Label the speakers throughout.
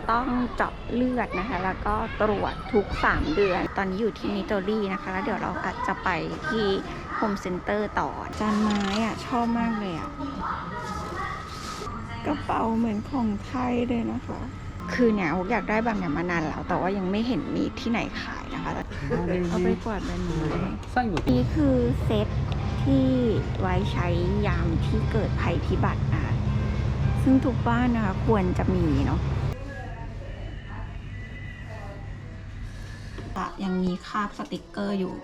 Speaker 1: จะต้องเจาะเลือดนะคะ แล้วก็ตรวจทุก 3 เดือน ตอนนี้อยู่ที่นิโตรี่นะคะ แล้วเดี๋ยวเราอาจจะไปที่โฮมเซ็นเตอร์ต่อ จานไม้อะชอบมากเลยอะกระเป๋าเหมือนของไทยเลยนะคะ คือเนี่ยอยากได้แบบเนี้ยมานานแล้ว แต่ว่ายังไม่เห็นมีที่ไหนขายนะคะ เอาไปกวาดใบไม้นี่คือเซตที่ไว้ใช้ยามที่เกิดภัยพิบัตินะคะซึ่งทุกบ้านนะคะควรจะมีเนาะะยังมีคาบสติกเกอร์อยู่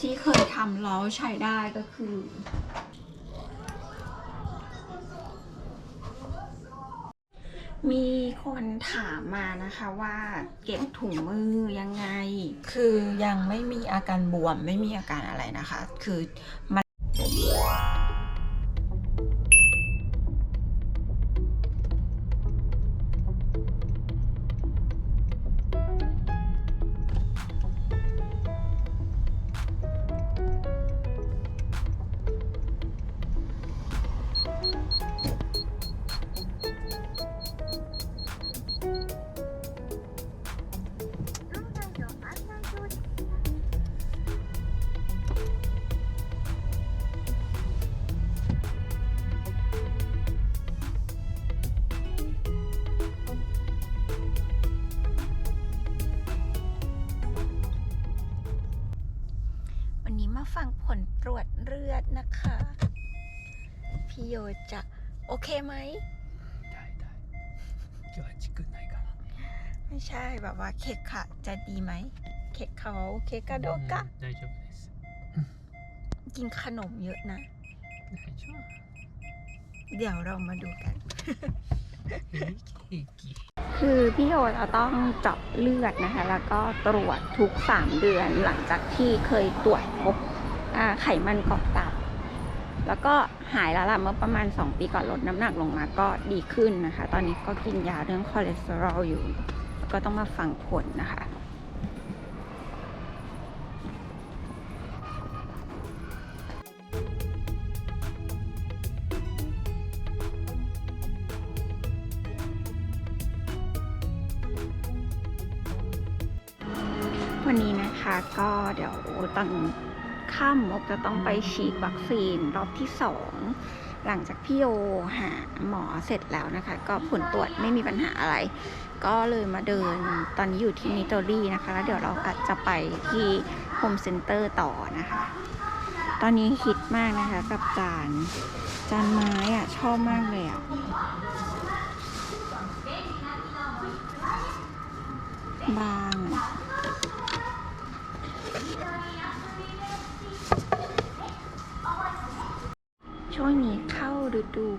Speaker 1: ที่เคยทำแล้วใช้ได้ก็คือมีคนถามมานะคะว่าเก็บถุงมือยังไง คือยังไม่มีอาการบวมไม่มีอาการอะไรนะคะ คือมัน วจเลือดนะคะ พี่โยจะโอเคไหม
Speaker 2: 痛い痛い今日はチクんないかな
Speaker 1: ไม่ใช่แบบว่าเคกค่ะจะดีไหม เคกเขาเคกกระโดกะ
Speaker 2: 大丈夫です
Speaker 1: กินขนมเยอะนะ
Speaker 2: 大丈夫
Speaker 1: เดี๋ยวเรามาดูกัน
Speaker 2: 平気
Speaker 1: คือพี่โยจะต้องเจาะเลือดนะคะ แล้วก็ตรวจทุก 3 เดือนหลังจากที่เคยตรวจพบอ่าไขมันเกาะตับ แล้วก็หายแล้วล่ะเมื่อประมาณ 2 ปีก่อนลดน้ำหนักลงมาก็ดีขึ้นนะคะ ตอนนี้ก็กินยาเรื่องคอเลสเตอรอลอยู่ ก็ต้องมาฟังผลนะคะวันนี้นะคะก็เดี๋ยวตอน ค่ำมกจะต้องไปฉีดวัคซีนรอบที่สองหลังจากพี่โยหาหมอเสร็จแล้วนะคะ ก็ผลตรวจไม่มีปัญหาอะไร ก็เลยมาเดินตอนนี้อยู่ที่นิโตรี่นะคะ แล้วเดี๋ยวเราอาจจะไปที่โฮมเซ็นเตอร์ต่อนะคะ ตอนนี้ฮิตมากนะคะกับจานจานไม้อะชอบมากเลยอะบา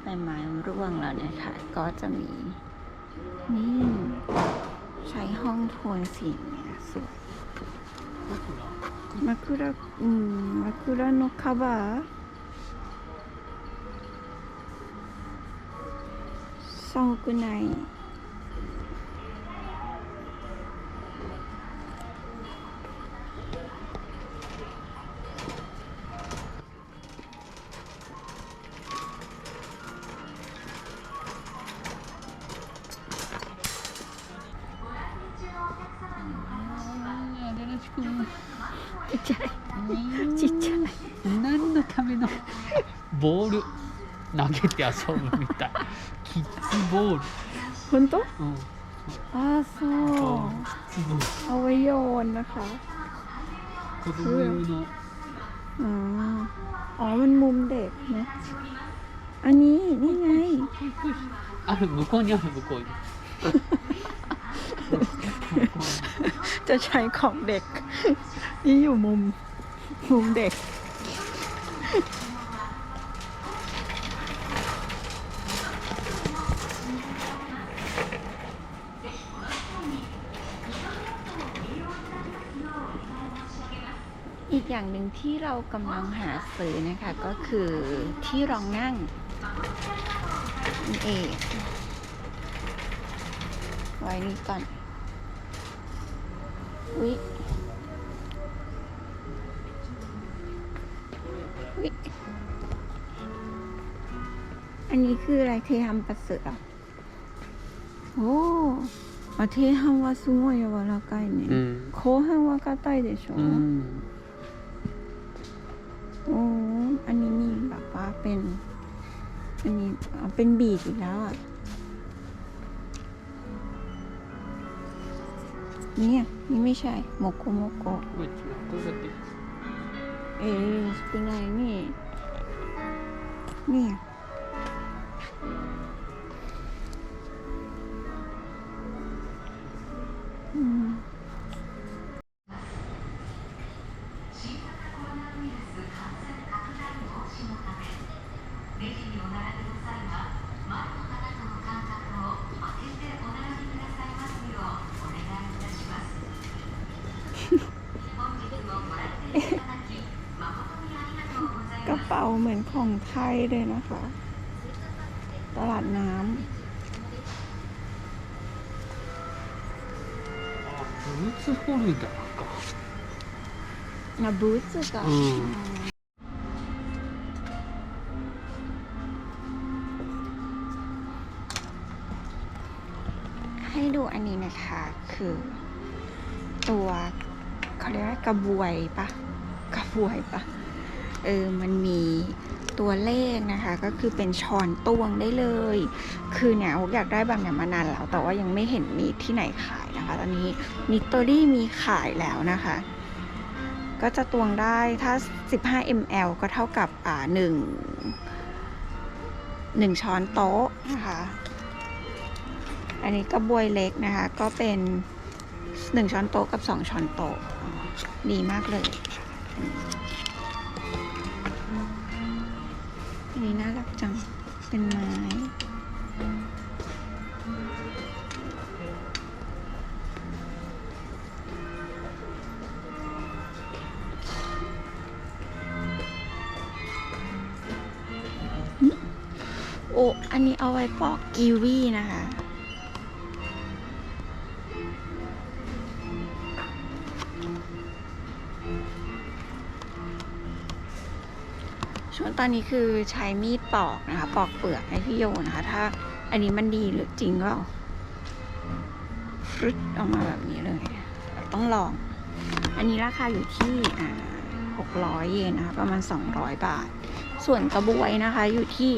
Speaker 1: ใบไม้ร่วงแล้วนะคะ ก็จะมีนี่ใช้ห้องโทนสีเนี่ยสวยมาคุระอืมมาคุระโนคาบะซองกุไน
Speaker 2: げて遊ぶみたいキッズボール、
Speaker 1: 本当
Speaker 2: うん、
Speaker 1: ああそう
Speaker 2: キッズボール
Speaker 1: เอาไว้โยนนะคะ
Speaker 2: 子供用の
Speaker 1: อ๋อ อ๋อ มันมุมเด็กเนอะอันนี้ นี่ไง
Speaker 2: ある向こうにある向こうに向こうに
Speaker 1: จะใช้ของเด็ก นี่อยู่มุม มุมเด็ก อีกอย่างหนึ่งที่เรากำลังหาซื้อนะคะ ก็คือที่รองนั่งนี่เองไว้นี่ก่อน อุ๊ยอุ๊ยอันนี้คืออะไรคือทำประเสริฐเหรอโห おおあ低半はすごい柔らかいね、
Speaker 2: うん
Speaker 1: 後半は硬いでしょ、
Speaker 2: うん。
Speaker 1: อ๋อ อันนี้มีแบบว่าเป็น อันนี้เป็นบีดอีกแล้วอะ นี่อ่นี่ไม่ใช่ โมโกโมโกเอ๊ะเป็นไรนี่ นี่ เป๋าเหมือนของไทยเลยนะคะ ตลาดน้
Speaker 2: あブーツホルダーか。ำ
Speaker 1: นะบูธกับ
Speaker 2: อืม
Speaker 1: ให้ดูอันนี้นะคะ คือตัวเขาเรียกว่ากระบวยปะกระบวยปะ เออมันมีตัวเลขนะคะก็คือเป็นช้อนตวงได้เลย คือเนี่ยโอ๊กอยากได้แบบเนี้ยมานานแล้ว แต่ว่ายังไม่เห็นมีที่ไหนขายนะคะ ตอนนี้นิตอรี่มีขายแล้วนะคะ ก็จะตวงได้ถ้า 15 ml ก็เท่ากับอ่าหนึ่งหนึ่งช้อนโต๊ะนะคะ อันนี้กระบวยเล็กนะคะ ก็เป็นหนึ่งช้อนโต๊ะกับสองช้อนโต๊ะดีมากเลย เอาไว้ปอกกีวีนะคะ ช่วงตอนนี้คือใช้มีดปอกนะคะ ปอกเปลือกให้พี่โยนะคะ ถ้าอันนี้มันดีหรือจริงก็ฟรึดออกมาแบบนี้เลย ต้องลอง อันนี้ราคาอยู่ที่อ่า600 เยนนะคะ ประมาณ 200 บาท ส่วนกระบวยนะคะอยู่ที่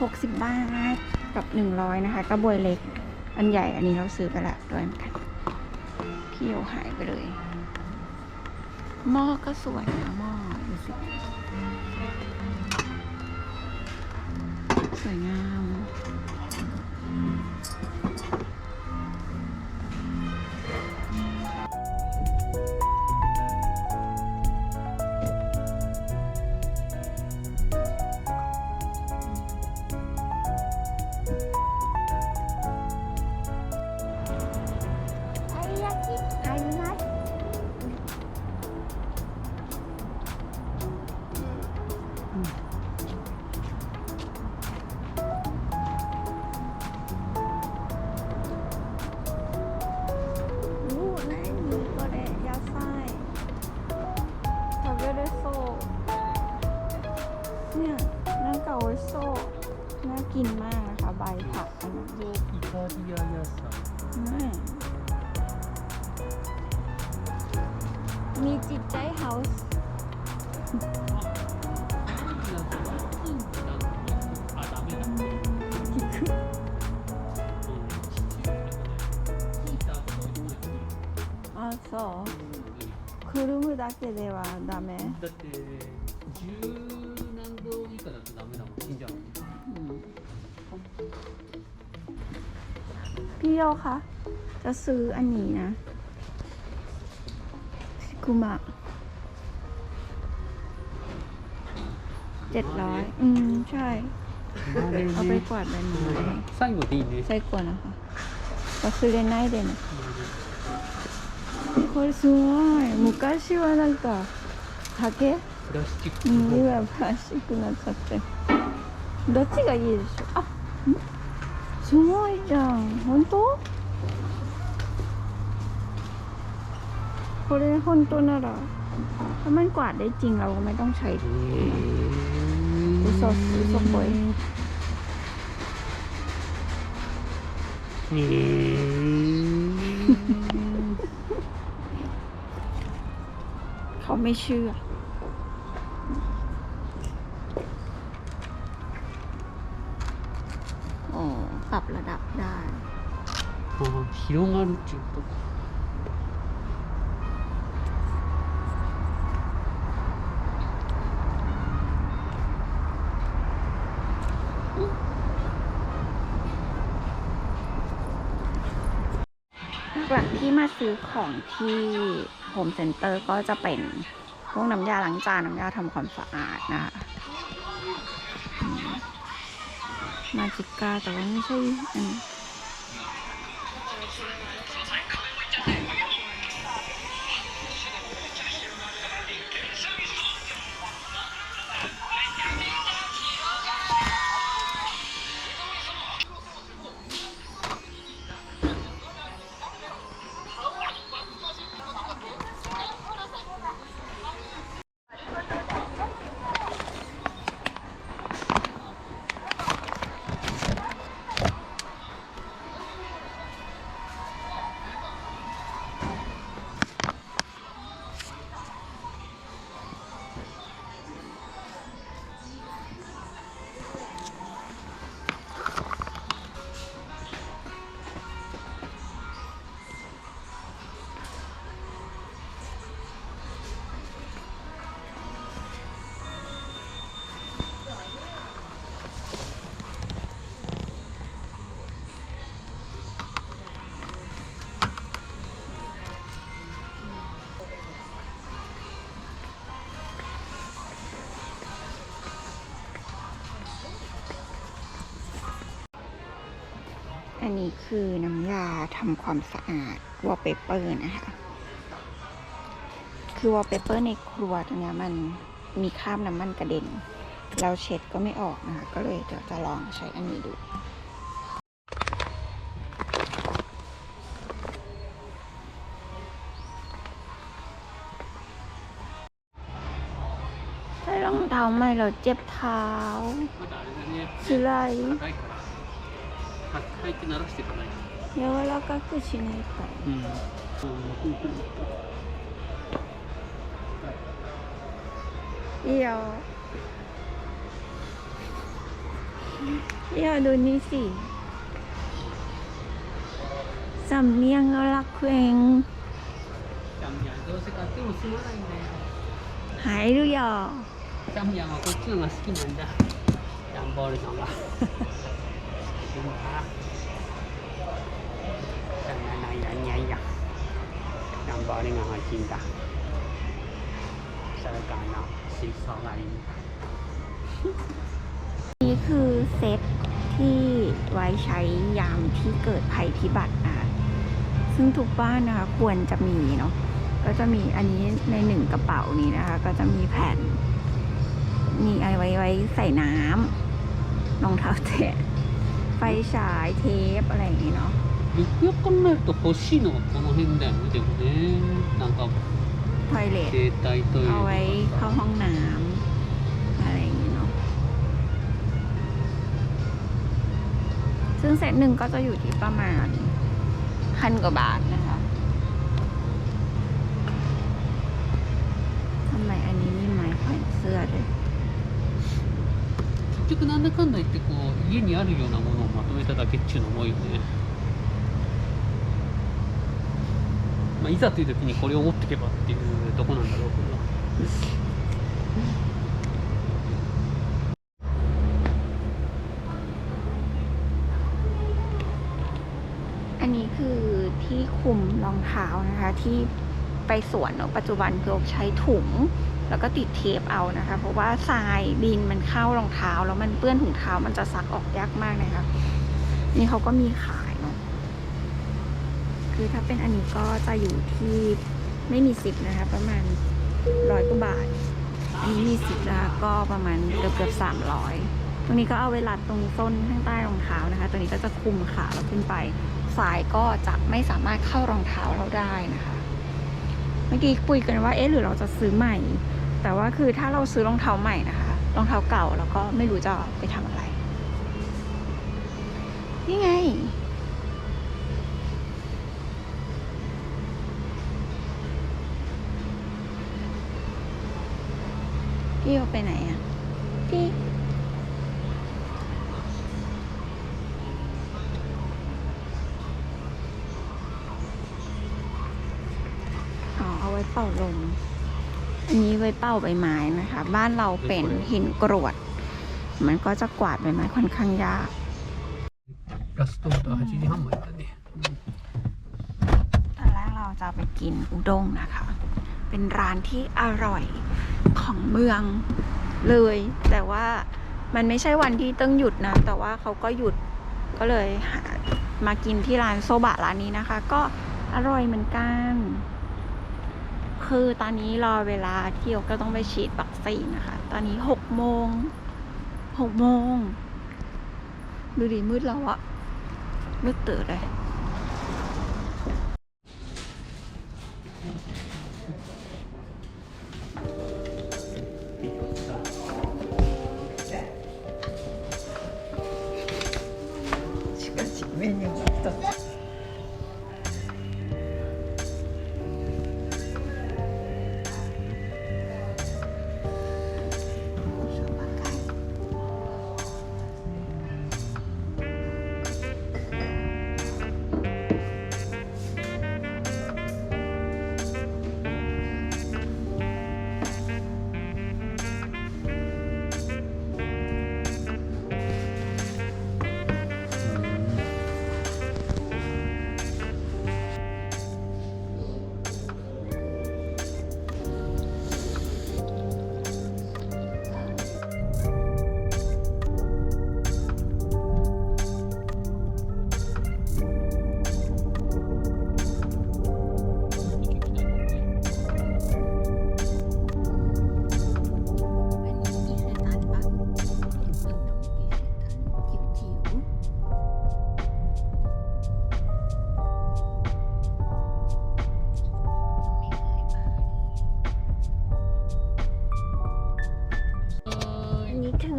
Speaker 1: 60 บาท กับ 100 นะคะกระบวยเล็ก อันใหญ่อันนี้เราซื้อไปละด้วยเหมือนกันพี่โยหายไปเลย หม้อก็สวยนะหม้อดูสิ สวยงาม そうくるむだけではダメ、
Speaker 2: だって十何度以下だとダメだもん死んじゃうもん
Speaker 1: พี่โยคะ จะซื้ออันนี้นะซิกุมะเจ็ดร้อยอืม ใช่ เอาไปกวาดใบไม้
Speaker 2: 最後でいいね
Speaker 1: ใส่กวาดนะคะก็ซื้อได้ないでね これすごい昔はなんか竹
Speaker 2: プラスチック
Speaker 1: うん、
Speaker 2: の
Speaker 1: 今プラスチックになっちゃってどっちがいいでしょうあんすごいじゃん本当これ本当ならถ้ามันกวาดได้จริงเราก็ไม่ต้องใช้
Speaker 2: へー
Speaker 1: 嘘嘘っぽい
Speaker 2: えー
Speaker 1: ไม่เชื่อ โอปรับระดับได้
Speaker 2: โอ้หิ 어, 기용가 루트 또.
Speaker 1: หลังที่มาซื้อของที่ โฮมเซ็นเตอร์ก็จะเป็นพวกน้ำยาล้างจานน้ำยาทำความสะอาดนะคะมาจิกาแต่ว่าไม่ใช่อันนี้ นี้คือน้ำยาทำความสะอาดวอลเปเปอร์นะคะ คือวอลเปเปอร์ในครัวตรงนี้มันมีคราบน้ำมันกระเด็น เราเช็ดก็ไม่ออกนะคะ ก็เลยจะจะลองใช้อันนี้ดูใส่รองเท้าไหมเราเจ็บเท้าคือะไร
Speaker 2: 高いから。履いて鳴らしていかないと。
Speaker 1: 柔らかくしないと
Speaker 2: うん。うん。
Speaker 1: เดี๋ยวเดี๋ยวดูนี่สิสำเนียงรักเพลง
Speaker 2: ジャムヤンどうせ買っても済まないんだよ。
Speaker 1: หายหรือยัง
Speaker 2: ジャムヤンはこっちのが好きなんだ。ジャンボールのが。 ジャンボールが欲しいんだ。それからな、水槽がいい。
Speaker 1: นี่คือเซตที่ไว้ใช้ยามที่เกิดภัยพิบัตินะคะซึ่งทุกบ้านนะคะควรจะมีเนาะก็จะมีอันนี้ในหนึ่งกระเป๋านี้นะคะ ก็จะมีแผ่น มีอะไรไว้ไว้ใส่น้ำรองเท้าแตะไฟฉายเทปอะไรอย่างงี้เนาะ
Speaker 2: よくよく考えると欲しいのはこの辺だよねでもねなんか
Speaker 1: ทอยเลท
Speaker 2: 携帯トイレ
Speaker 1: เอา
Speaker 2: と
Speaker 1: ไว้
Speaker 2: か
Speaker 1: เข้าห้องน้ำอะไรอย่างงี้เนาะ ซึ่งเซตหนึ่งก็จะอยู่ที่ประมาณพันกว่าบาทนะคะทำไมอันนี้มีไม้แขวนเสื้อด้วย
Speaker 2: 結局なんだかんだ言ってこう家にあるようなものをまとめただけっちゅうのも多いよね、 まあ、いざという時にこれを持ってけばっていうとこなんだろうけど
Speaker 1: อันนี้คือที่คุมรองเท้านะคะ ที่ไปสวนเนอะปัจจุบันคือใช้ถุง แล้วก็ติดเทปเอานะคะ เพราะว่าทรายดินมันเข้ารองเท้า แล้วมันเปื้อนถุงเท้ามันจะซักออกยากมากนะคะ นี่เขาก็มีขายเนาะ ย คือถ้าเป็นอันนี้ก็จะอยู่ที่ไม่มีสิบนะคะ ประมาณร้อยกว่าบาท อันนี้มีสิบนะคะก็ประมาณเกือบเกือบสามร้อยตรงนี้ก็เอาไว้รัดตรงส้นข้างใต้รองเท้านะคะตัวนี้ก็จะคุมขาเราขึ้นไป สายก็จะไม่สามารถเข้ารองเท้าเราได้นะคะ เมื่อกี้คุยกันว่าเอ๊ะหรือเราจะซื้อใหม่ แต่ว่าคือถ้าเราซื้อรองเท้าใหม่นะคะ รองเท้าเก่าเราก็ไม่รู้จะไปทำอะไร นี่ไง พี่โอไปไหนอ่ะ พี่ อ๋อ เอาไว้เป่าลม อันนี้ไว้เป่าใบไม้นะคะ บ้านเราเป็นหินกรวด มันก็จะกวาดใบไม้ค่อนข้างยาก
Speaker 2: ラストオーダー8時半までだね。
Speaker 1: ตอนแรกเราจะไปกินอุด้งนะคะ เป็นร้านที่อร่อยของเมืองเลย แต่ว่ามันไม่ใช่วันที่ต้องหยุดนะ แต่ว่าเขาก็หยุดก็เลยมากินที่ร้านโซบะร้านนี้นะคะ ก็อร่อยเหมือนกัน คือตอนนี้รอเวลาเที่เราก็ต้องไปฉีดวัคซีนนะคะ ตอนนี้หกโมงหกโมง ดูดิมืดแล้วอะมืดตื่นเลย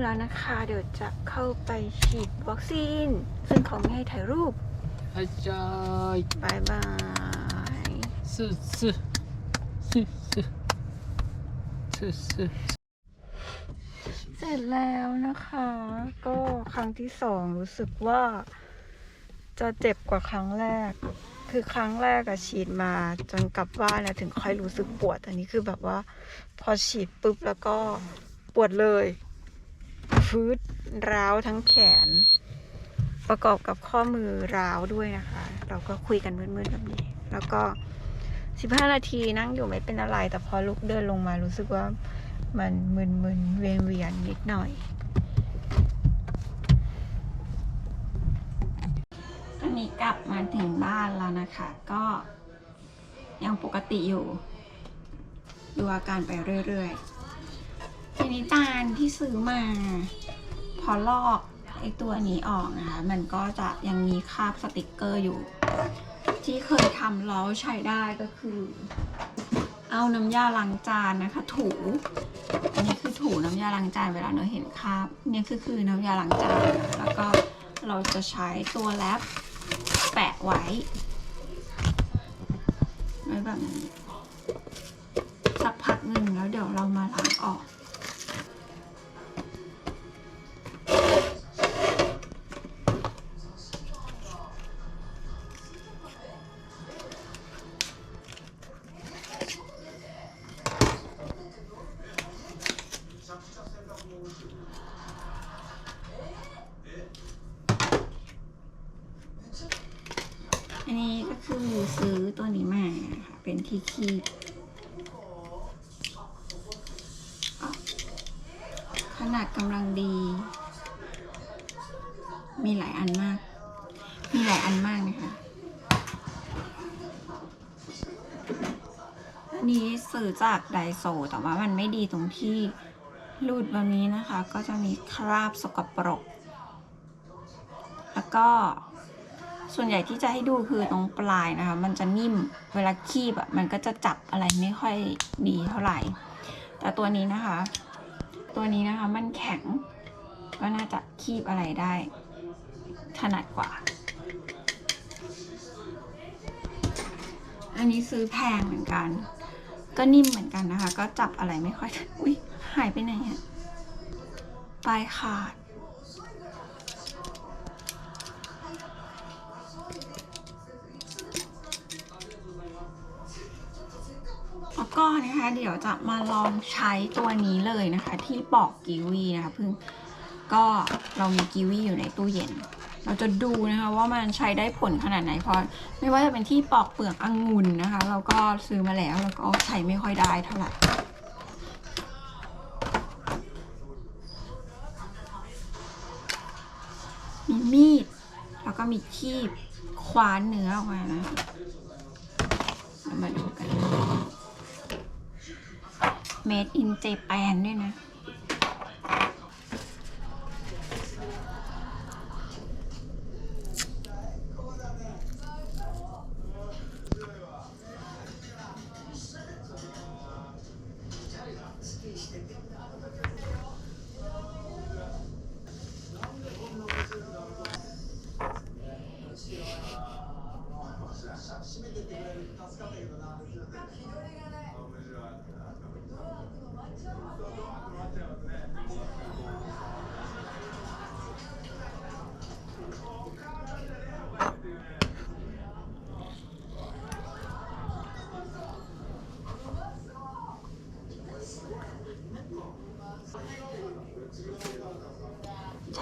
Speaker 1: แล้วนะคะ เดี๋ยวจะเข้าไปฉีดวัคซีน ซึ่งเขาไม่ให้ถ่ายรูป
Speaker 2: อาจารย
Speaker 1: บายบาย
Speaker 2: สุดสุดสุดสุดสุดสุด
Speaker 1: เสร็จแล้วนะคะ ก็ครั้งที่สองรู้สึกว่า จะเจ็บกว่าครั้งแรก คือครั้งแรกอะฉีดมาจนกลับบ้านนะถึงค่อยรู้สึกปวดอันนี้คือแบบว่า พอฉีดปุ๊บแล้วก็ปวดเลย ฟืดร้าวทั้งแขน ประกอบกับข้อมือร้าวด้วยนะคะ เราก็คุยกันมืดๆแบบนี้ แล้วก็15นาทีนั่งอยู่ไม่เป็นอะไร แต่พอลุกเดินลงมารู้สึกว่ามันมึนๆเวียนเวียนๆนิดหน่อย ตอนนี้กลับมาถึงบ้านแล้วนะคะ ก็ยังปกติอยู่ ดูอาการไปเรื่อยๆ ทีนี้จานที่ซื้อมา พอลอกไอตัวนี้ออกนะคะ มันก็จะยังมีคราบสติกเกอร์อยู่ ที่เคยทำแล้วใช้ได้ก็คือ เอาน้ำยาล้างจานนะคะ ถู อันนี้คือถูน้ำยาล้างจานเวลาเราเห็นคราบเนี่ยคือคือน้ำยาล้างจานแล้วก็เราจะใช้ตัวแรปแปะไว้ไว้แบบนี้สักพักหนึ่งแล้วเดี๋ยวเรามาล้างออก ที่คีบขนาดกำลังดี มีหลายอันมาก มีหลายอันมากนะคะอันนี้ซื้อจากไดโซแต่ว่ามันไม่ดีตรงที่รูดแบบนี้นะคะ ก็จะมีคราบสกปรก แล้วก็ ส่วนใหญ่ที่จะให้ดูคือตรงปลายนะคะ มันจะนิ่มเวลาคีบอะมันก็จะจับอะไรไม่ค่อยดีเท่าไหร่ แต่ตัวนี้นะคะ ตัวนี้นะคะมันแข็ง ก็น่าจะคีบอะไรได้ ถนัดกว่า อันนี้ซื้อแพงเหมือนกัน ก็นิ่มเหมือนกันนะคะ ก็จับอะไรไม่ค่อยอุ้ยหหายไปไหนอะปลายขาด แล้วก็นะคะเดี๋ยวจะมาลองใช้ตัวนี้เลยนะคะ ที่ปอกกีวีนะคะเพิ่งก็เรามีกีวีอยู่ในตู้เย็น เราจะดูนะคะว่ามันใช้ได้ผลขนาดไหนเพราะไม่ว่าจะเป็นที่ปอกเปลือกองุ่นนะคะ เราก็ซื้อมาแล้วแล้วก็ใช้ไม่ค่อยได้เท่าไหร่มีมีด แล้วก็มีคีบคว้านเนื้อออกมานะ มาดูกัน Made in Japan ด้วยนะ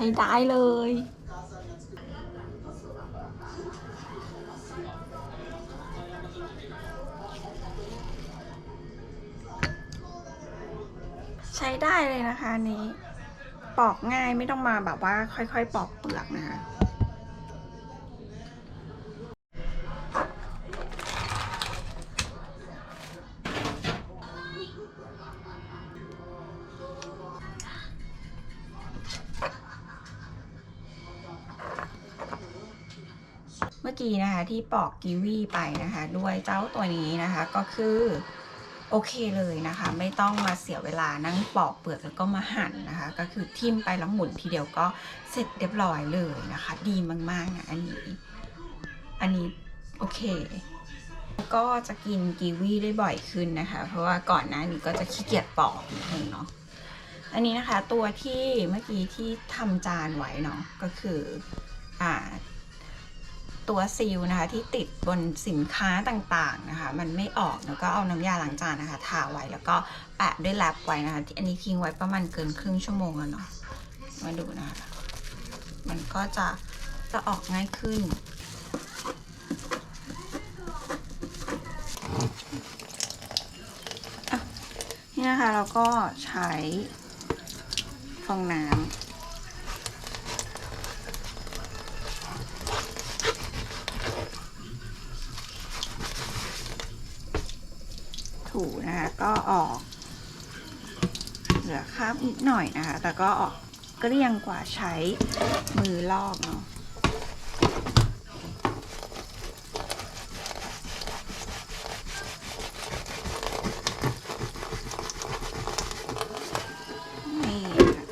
Speaker 1: ใช้ได้เลย ใช้ได้เลยนะคะนนี้ ปอกง่ายไม่ต้องมาแบบว่าค่อยๆ ปอกเปลือกนะคะ อกี้นะคะที่ปอกกีวีไปนะคะ ด้วยเจ้าตัวนี้นะคะก็คือโอเคเลยนะคะ ไม่ต้องมาเสียเวลานั่งปอกเปลือกแล้วก็มาหั่นนะคะ ก็คือทิ่มไปแล้วหมุนทีเดียวก็เสร็จเรียบร้อยเลยนะคะ ดีมากๆนะอันนี้ อันนี้โอเค ก็จะกินกีวีได้บ่อยขึ้นนะคะ เพราะว่าก่อนหน้านี้ก็จะขี้เกียจปอกนิดนึงเนาะอันนี้นะคะตัวที่เมื่อกี้ที่ทำจานไว้เนาะก็คืออ่า ตัวซีลนะคะที่ติดบนสินค้าต่างๆนะคะ มันไม่ออกแล้วก็เอาน้ำยาล้างจานนะคะทาไว้แล้วก็แปะด้วยแรปไว้นะคะที่อันนี้ทิ้งไว้ประมาณเกินครึ่งชั่วโมงแล้วเนาะมาดูนะคะมันก็จะจะออกง่ายขึ้นนี่นะคะเราก็ใช้ฟองน้ำ ถูนะคะ ก็ออก เหลือคราบนิดหน่อยนะคะ แต่ก็ออกเกลี้ยงกว่าใช้มือลอกเนาะนี่ค่ะ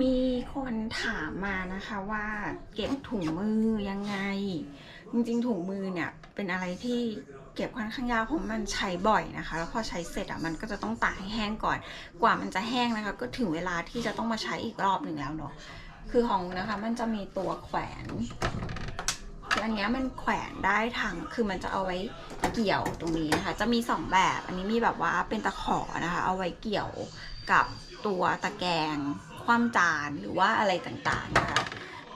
Speaker 1: มีคนถามมา นะคะว่าเก็บถุงมือยังไง จริงๆถุงมือเนี่ยเป็นอะไรที่เก็บค่อนข้างยากเพราะมันใช้บ่อยนะคะ แล้วพอใช้เสร็จอะมันก็จะต้องตากให้แห้งก่อน กว่ามันจะแห้งนะคะ ก็ถึงเวลาที่จะต้องมาใช้อีกรอบหนึ่งแล้วเนาะคือของนะคะมันจะมีตัวแขวนอันนี้มันแขวนได้ทางคือมันจะเอาไว้เกี่ยวตรงนี้นะคะ จะมีสองแบบ อันนี้มีแบบว่าเป็นตะขอนะคะ เอาไว้เกี่ยวกับตัวตะแกรงคว่ำจานหรือว่าอะไรต่างๆนะคะ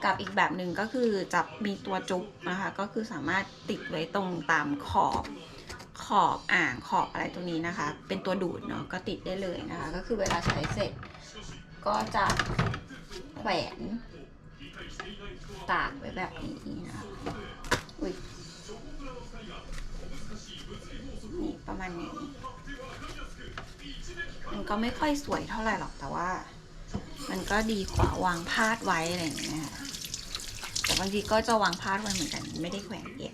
Speaker 1: กับอีกแบบหนึ่งก็คือจะมีตัวจุ๊บนะคะ ก็คือสามารถติดไว้ตรงตามขอบขอบอ่างขอบอะไรตรงนี้นะคะ เป็นตัวดูดเนาะก็ติดได้เลยนะคะ ก็คือเวลาใช้เสร็จ ก็จะแขวนตากไว้แบบนี้นะคะอุ้ยนี่ประมาณนี้ มันก็ไม่ค่อยสวยเท่าไหร่หรอกแต่ว่า มันก็ดีกว่าวางพาดไว้อะไรอย่างเงี้ยค่ะแต่บางทีก็จะวางพาดไว้เหมือนกันไม่ได้แขวนเอง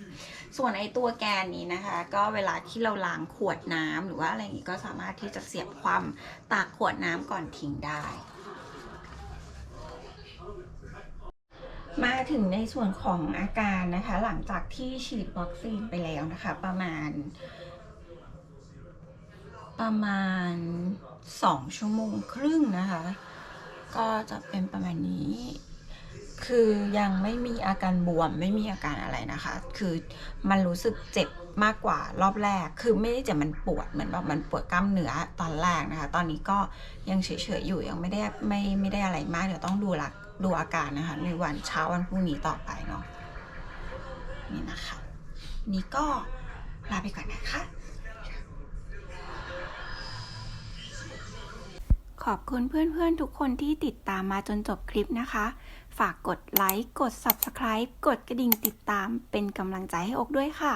Speaker 1: ส่วนไอ้ตัวแกนนี้นะคะ ก็เวลาที่เราล้างขวดน้ำหรือว่าอะไรอย่างงี้ก็สามารถที่จะเสียบความตากขวดน้ำก่อนทิ้งได้ มาถึงในส่วนของอาการนะคะ หลังจากที่ฉีดวัคซีนไปแล้วนะคะ ประมาณ ประมาณสองชั่วโมงครึ่งนะคะ ก็จะเป็นประมาณนี้ คือยังไม่มีอาการบวมไม่มีอาการอะไรนะคะ คือมันรู้สึกเจ็บมากกว่ารอบแรก คือไม่ได้เจ็บมันปวดเหมือนแบบมันปวดกล้ามเนื้อตอนแรกนะคะ ตอนนี้ก็ยังเฉยๆอยู่ยังไม่ได้ไม่ไม่ได้อะไรมากเดี๋ยวต้องดูหลักดูอาการนะคะ ในวันเช้าวันพรุ่งนี้ต่อไปเนาะนี่นะคะ นี่ก็ลาไปก่อนนะคะ ขอบคุณเพื่อนๆทุกคนที่ติดตามมาจนจบคลิปนะคะ ฝากกดไลค์ กด Subscribe กดกระดิ่งติดตามเป็นกำลังใจให้อกด้วยค่ะ